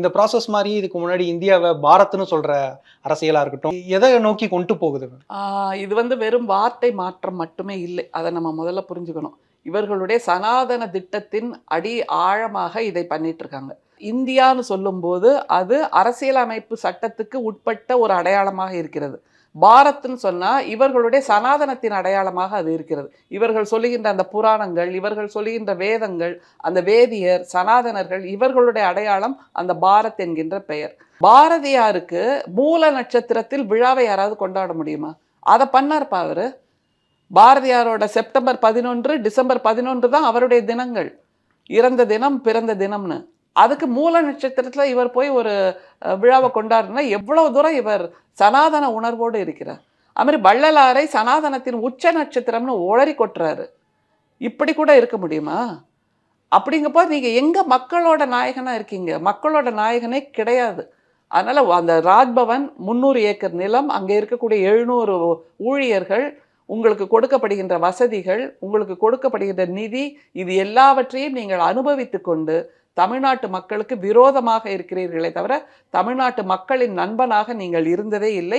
இந்த ப்ராசஸ் மாதிரி இதுக்கு முன்னாடி இந்தியாவை பாரத்னு சொல்ற அரசியலா இருக்கட்டும் எதை நோக்கி கொண்டு போகுது? ஆஹ் இது வந்து வெறும் வார்த்தை மாற்றம் மட்டுமே இல்லை. அதை நம்ம முதல்ல புரிஞ்சுக்கணும். இவர்களுடைய சனாதன திட்டத்தின் அடி ஆழமாக இதை பண்ணிட்டு இருக்காங்க. இந்தியான்னு சொல்லும்போது அது அரசியலமைப்பு சட்டத்துக்கு உட்பட்ட ஒரு அடையாளமாக இருக்கிறது. பாரத்னு சொன்னா இவர்களுடைய சனாதனத்தின் அடையாளமாக அது இருக்கிறது. இவர்கள் சொல்லுகின்ற அந்த புராணங்கள் இவர்கள் சொல்லுகின்ற வேதங்கள் அந்த வேதியர் சனாதனர்கள் இவர்களுடைய அடையாளம் அந்த பாரத் என்கின்ற பெயர். பாரதியாருக்கு மூல நட்சத்திரத்தில் விழாவை யாராவது கொண்டாட முடியுமா? அதை பண்ணார்ப்பா அவர்? பாரதியாரோட செப்டம்பர் பதினொன்று டிசம்பர் பதினொன்று தான் அவருடைய தினங்கள். இறந்த தினம் பிறந்த தினம்னு. அதுக்கு மூல நட்சத்திரத்தில் இவர் போய் ஒரு விழாவை கொண்டாடுனா எவ்வளோ தூரம் இவர் சனாதன உணர்வோடு இருக்கிறார். அதுமாதிரி வள்ளலாரை சனாதனத்தின் உச்ச நட்சத்திரம்னு உளறி கொட்டுறாரு. இப்படி கூட இருக்க முடியுமா? அப்படிங்கப்போ நீங்கள் எங்கே மக்களோட நாயகனாக இருக்கீங்க? மக்களோட நாயகனே கிடையாது. அதனால் அந்த ராஜ்பவன் முந்நூறு ஏக்கர் நிலம் அங்கே இருக்கக்கூடிய எழுநூறு ஊழியர்கள் உங்களுக்கு கொடுக்கப்படுகின்ற வசதிகள் உங்களுக்கு கொடுக்கப்படுகின்ற நிதி இது எல்லாவற்றையும் நீங்கள் அனுபவித்து கொண்டு தமிழ்நாட்டு மக்களுக்கு விரோதமாக இருக்கிறீர்களே தவிர தமிழ்நாட்டு மக்களின் நண்பனாக நீங்கள் இருந்ததே இல்லை.